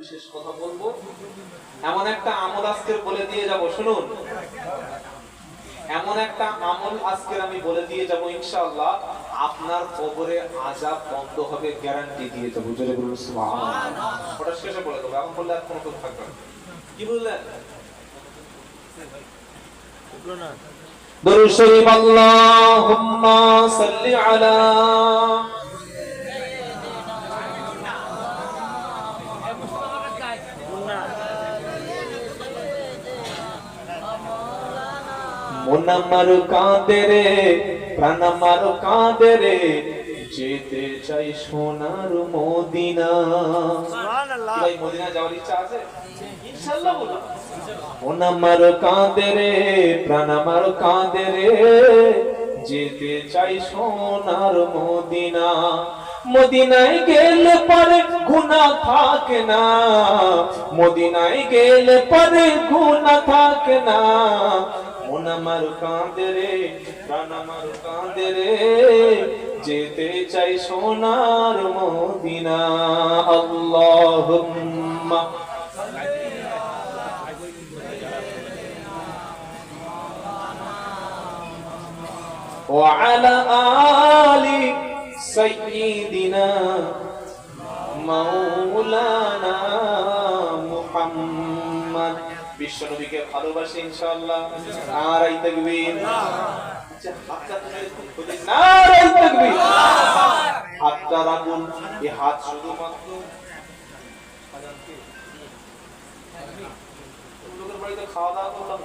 বিশেষ কথা বলব। এমন একটা আমল আজকে বলে দিয়ে যাব, শুনুন। এমন একটা আমল আজকে আমি বলে দিয়ে যাব, ইনশাআল্লাহ। আপনার কবরে আজাব বন্ধ হবে, গ্যারান্টি দিয়ে দেবো। জোরে বলুন, সুবহানাল্লাহ। ওটা শেষে বলে দেবো, এখন বললে আর কোনো কথা থাকবে কি বুঝলেন দরুদ শরীফ, আল্লাহুম্মা সাল্লি আলা মন আমার কাঁদে রে প্রাণ আমার কাঁদে রে। যেতে চাই সোনার মদিনা। ভাই মদিনা যাওয়ার ইচ্ছা আছে? ইনশাআল্লাহ বলো। মন আমার কাঁদে রে প্রাণ আমার কাঁদে রে। যেতে চাই সোনার মদিনা। মদিনায় গেলে পরে গুণা থাকে না। মদিনায় গেলে পরে গুণা থাকে না। মন আমার কাঁদে রে প্রাণ আমার কাঁদে রে যেতে চাই সোনার মদিনা আল্লাহুম্মা وعلى آل سيدنا مولانا محمد বিশ্বনবীকে ভালোবাসি ইনশাআল্লাহ। নারাই আচ্ছা, তাকবীর। হাতটা রাখুন। এই হাত শুধুমাত্র খাওয়া দাওয়া করলাম?